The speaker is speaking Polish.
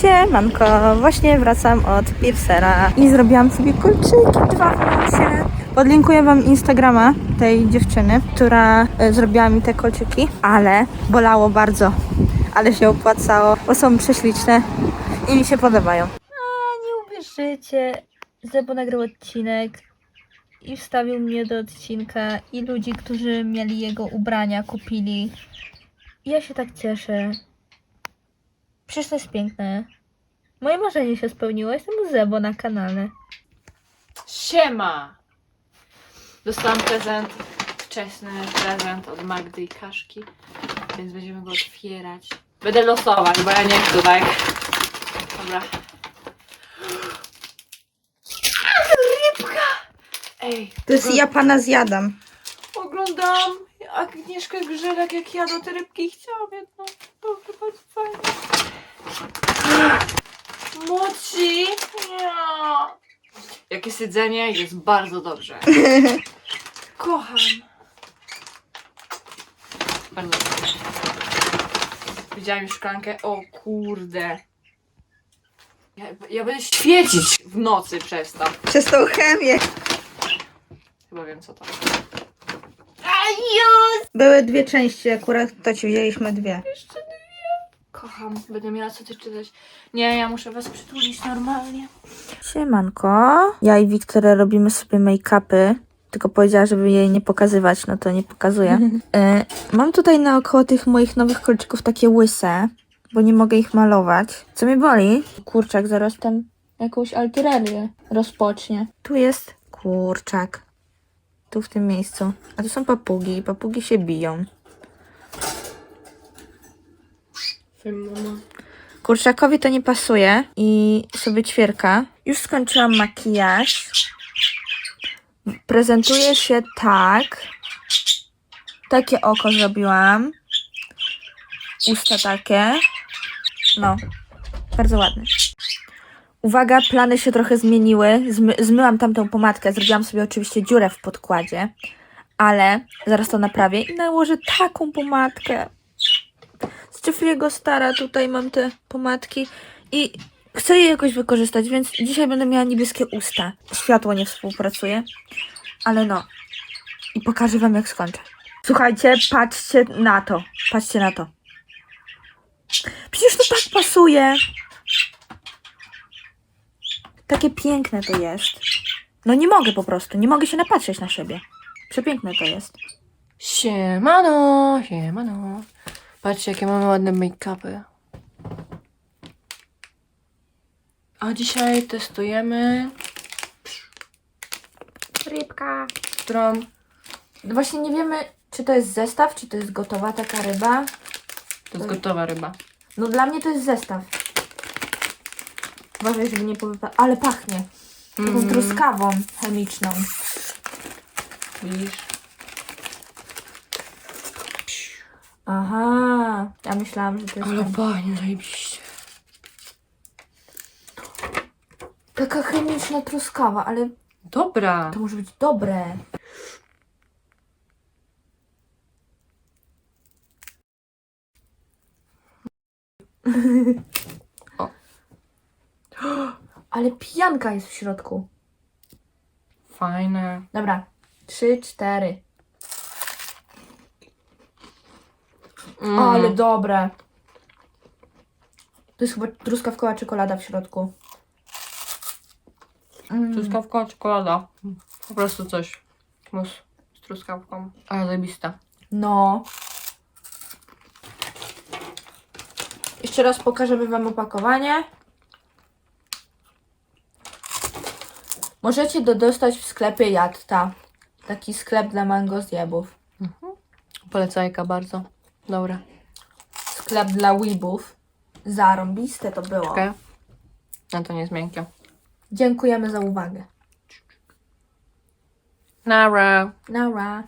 Siemanko, właśnie wracam od Piercera i zrobiłam sobie kolczyki dwa w nosie. Podlinkuję wam Instagrama tej dziewczyny, która e, zrobiła mi te kolczyki, ale bolało bardzo, ale się opłacało, bo są prześliczne i mi się podobają. A nie uwierzycie, Zebo nagrał odcinek i wstawił mnie do odcinka i ludzi, którzy mieli jego ubrania, kupili. Ja się tak cieszę. Przecież to jest piękne. Moje marzenie się spełniło. Jestem u Zebo na kanale. Siema! Dostałam prezent, wczesny prezent od Magdy i Kaszki, więc będziemy go otwierać. Będę losować, bo ja nie chcę tak. Dobra. Rybka! Ej, To jest ja pana zjadam. oglądałam Agnieszkę Grzelek, jak jadła te rybki i chciałam jedną. Dobrze, bardzo fajnie. Moci! Nie. Jak jest jedzenie, jest bardzo dobrze. Kocham. Bardzo dobrze. Widziałam już szklankę. O kurde. Ja, ja będę świecić w nocy przez to. Przez tą chemię. Chyba wiem co to. Były dwie części, akurat to ci wzięliśmy dwie. Jeszcze dwie. Kocham, będę miała co ty czytać. Nie, ja muszę was przytulić normalnie. Siemanko. Ja i Wiktoria robimy sobie make-upy. Tylko powiedziała, żeby jej nie pokazywać, no to nie pokazuję. E, mam tutaj naokoło tych moich nowych kolczyków takie łyse, bo nie mogę ich malować. Co mnie boli? Kurczak zaraz tam jakąś altyrerię rozpocznie. Tu jest kurczak. Tu w tym miejscu. A tu są papugi i papugi się biją. Kurczakowi to nie pasuje i sobie ćwierka. Już skończyłam makijaż. Prezentuje się tak. Takie oko zrobiłam. Usta takie. No, bardzo ładne. Uwaga, plany się trochę zmieniły. Zmy zmyłam tamtą pomadkę. Zrobiłam sobie oczywiście dziurę w podkładzie. Ale zaraz to naprawię i nałożę taką pomadkę z Jeffrey'ego stara tutaj mam te pomadki i chcę je jakoś wykorzystać, więc dzisiaj będę miała niebieskie usta. Światło nie współpracuje, ale no. I pokażę wam jak skończę. Słuchajcie, patrzcie na to. Patrzcie na to. Przecież to tak pasuje. Takie piękne to jest. No nie mogę po prostu, nie mogę się napatrzeć na siebie. Przepiękne to jest. Siemano, siemano. Patrzcie, jakie mamy ładne make-upy. A dzisiaj testujemy Rybka. którą No Właśnie nie wiemy, czy to jest zestaw, czy to jest gotowa taka ryba. to jest gotowa ryba. No dla mnie to jest zestaw. Uważaj, żeby nie powypa... Ale pachnie. Taką Mm. truskawą chemiczną. Widzisz? Aha. Ja myślałam, że to jest Ale ten- pachnie zajebiście. taka chemiczna truskawa, ale Dobra. to może być dobre. Ale pijanka jest w środku. Fajne. Dobra. Trzy, cztery. Mm. Ale dobre. To jest chyba truskawkowa czekolada w środku. Mm. Truskawka, czekolada. Po prostu coś. Mus z truskawką. Ale zajebista. No. Jeszcze raz pokażemy Wam opakowanie. Możecie to dostać w sklepie Jatta. Taki sklep dla mangozjebów. Polecajka bardzo. Dobra. Sklep dla weebów. Zarąbiste to było. Okej. No to nie jest miękkie. Dziękujemy za uwagę. Nara. Nara.